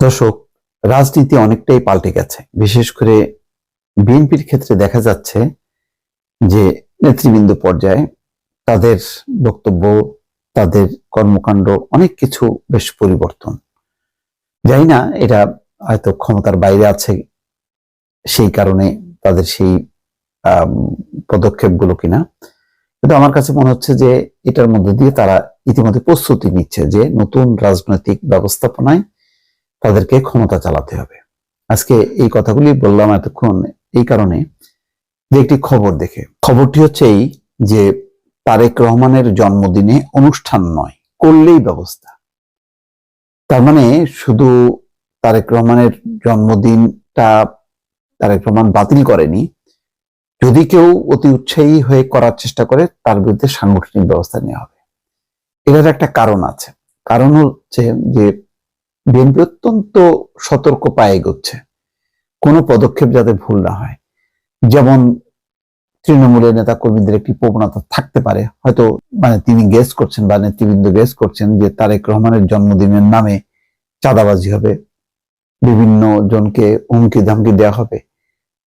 দর্শক, রাজনীতি অনেকটাই পাল্টে গেছে। বিশেষ করে বিএনপির ক্ষেত্রে দেখা যাচ্ছে যে নেতৃবৃন্দ পর্যায়ে তাদের বক্তব্য, তাদের কর্মকাণ্ড অনেক কিছু বেশ পরিবর্তন। জানি না, এটা হয়তো ক্ষমতার বাইরে আছে সেই কারণে তাদের সেই পদক্ষেপগুলো কিনা। কিন্তু আমার কাছে মনে হচ্ছে যে এটার মধ্যে দিয়ে তারা ইতিমধ্যে প্রস্তুতি নিচ্ছে যে নতুন রাজনৈতিক ব্যবস্থাপনায় তাদেরকে ক্ষমতা চালাতে হবে। আজকে এই কথাগুলি বললাম এতক্ষণ এই কারণে যে একটি খবর দেখে। খবরটি হচ্ছে এই যে তারেক রহমানের জন্মদিনে অনুষ্ঠান নয়, করলেই ব্যবস্থা। তার মানে শুধু তারেক রহমানের জন্মদিনটা তারেক রহমান বাতিল করেনি, যদি কেউ অতি উৎসাহী হয়ে করার চেষ্টা করে, তার বিরুদ্ধে সাংগঠনিক ব্যবস্থা নেওয়া হবে। এটার একটা কারণ আছে। কারণ হচ্ছে যে বিএনপি অত্যন্ত সতর্ক পায়ে এগোচ্ছে। কোনো পদক্ষেপ যাতে ভুল না হয়। যেমন তৃণমূলের নেতা কর্মীদের একটি প্রবণতা থাকতে পারে। হয়তো মানে তিনি গেস করছেন বা নেতৃবৃন্দ গেস করছেন যে তারেক রহমানের জন্মদিনের নামে চাঁদাবাজি হবে। বিভিন্ন জনকে হুমকি ধামকি দেওয়া হবে।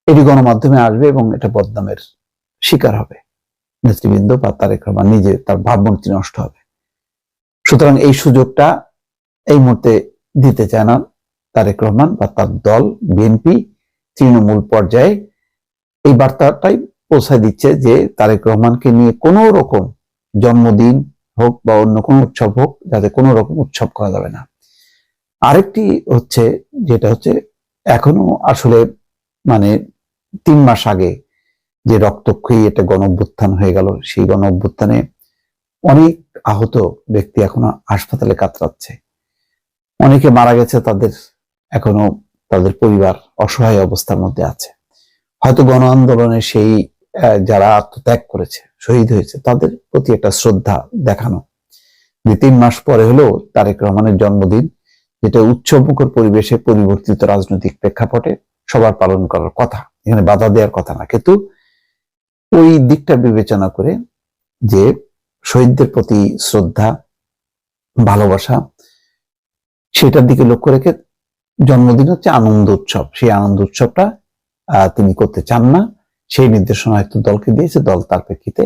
এটি গণমাধ্যমে আসবে এবং এটা বদনামের শিকার হবে। নেতৃবৃন্দ বা তারেক রহমান নিজে তার ভাবমূর্তি নষ্ট হবে। সুতরাং এই সুযোগটা এই মুহূর্তে দিতে চায় না তারেক রহমান বা তার দল, বিএনপি, তৃণমূল পর্যায়ে এই বার্তাটাই পৌঁছায় দিচ্ছে যে তারেক রহমানকে নিয়ে কোনো রকম জন্মদিন হোক বা অন্য কোনো উৎসব হোক, যাতে কোনো রকম উৎসব করা যাবে না। আরেকটি হচ্ছে, যেটা হচ্ছে এখনও আসলে মানে তিন মাস আগে যে রক্তক্ষয়ী একটা গণ অভ্যুত্থান হয়ে গেল, সেই গণ অভ্যুত্থানে অনেক আহত ব্যক্তি এখনও হাসপাতালে কাতরাচ্ছে। অনেকে মারা গেছে তাদের এখনও তাদের পরিবার অসহায় অবস্থার মধ্যে আছে। হয়তো গণ আন্দোলনে সেই যারা আত্মত্যাগ করেছে, শহীদ হয়েছে, তাদের প্রতি একটা শ্রদ্ধা দেখানো। যে তিন মাস পরে হলো তারেক রহমানের জন্মদিন, যেটা উৎসবমুখর পরিবেশে পরিবর্তিত রাজনৈতিক প্রেক্ষাপটে সবার পালন করার কথা। এখানে বাধা দেওয়ার কথা না, কিন্তু ওই দিকটা বিবেচনা করে যে শহীদদের প্রতি শ্রদ্ধা, ভালোবাসা সেটার দিকে লক্ষ্য রেখে জন্মদিন হচ্ছে আনন্দ উৎসব। সেই আনন্দ উৎসবটা তিনি করতে চান না। সেই নির্দেশনা হয়তো দলকে দিয়েছে, দল তার প্রেক্ষিতে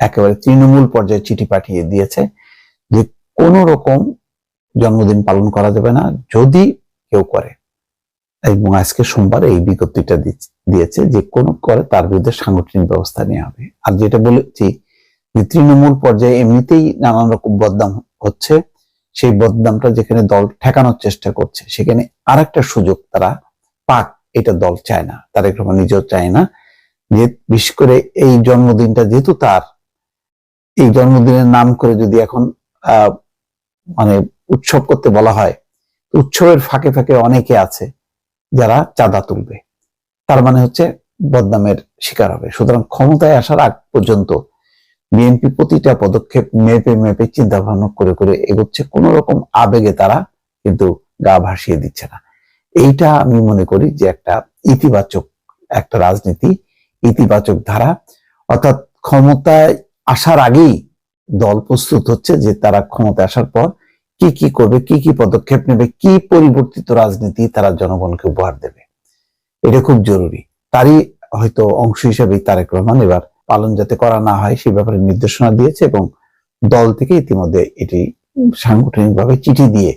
একেবারে তৃণমূল পর্যায়ে চিঠি পাঠিয়ে দিয়েছে যে কোন রকম জন্মদিন পালন করা যাবে না, যদি কেউ করে। এবং আজকে সোমবার এই বিজ্ঞপ্তিটা দিয়েছে যে কোন করে তার বিরুদ্ধে সাংগঠনিক ব্যবস্থা নেওয়া হবে। আর যেটা বলেছি যে তৃণমূল পর্যায়ে এমনিতেই নানান রকম বদনাম হচ্ছে। সেই বদনামটা যেখানে দল ঠেকানোর চেষ্টা করছে, সেখানে আরেকটা সুযোগ তারা পাক, এটা দল চায় না, তারেক রহমান নিজেও চায় না। যে বিশেষ করে এই জন্মদিনটা যেহেতু তার, এই জন্মদিনের নাম করে যদি এখন মানে উৎসব করতে বলা হয় উৎসবের ফাঁকে ফাঁকে অনেকে আছে যারা চাঁদা তুলবে। তার মানে হচ্ছে বদনামের শিকার হবে। সুতরাং ক্ষমতায় আসার আগ পর্যন্ত বিএনপি প্রতিটা পদক্ষেপ মেপে মেপে চিন্তা ভাবনা করে করে এগোচ্ছে। কোন রকম আবেগে তারা কিন্তু গা ভাসিয়ে দিচ্ছে না। এইটা আমি মনে করি যে একটা ইতিবাচক একটা রাজনীতি, ইতিবাচক ধারা। অর্থাৎ ক্ষমতায় আসার আগেই দল প্রস্তুত হচ্ছে যে তারা ক্ষমতায় আসার পর কি কি করবে, কি কি পদক্ষেপ নেবে, কি পরিবর্তিত রাজনীতি তারা জনগণকে উপহার দেবে। এটা খুব জরুরি। তারই হয়তো অংশ হিসেবে তারেক রহমান এবার পালন যাতে করা না হয়, সে ব্যাপারে নির্দেশনা দিয়েছে এবং দল থেকে ইতিমধ্যে এটি সাংগঠনিকভাবে চিঠি দিয়ে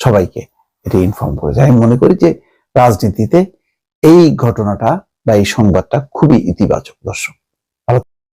সবাইকে এটি ইনফর্ম করেছে। আমি মনে করি যে রাজনীতিতে এই ঘটনাটা বা এই সংবাদটা খুবই ইতিবাচক, দর্শক।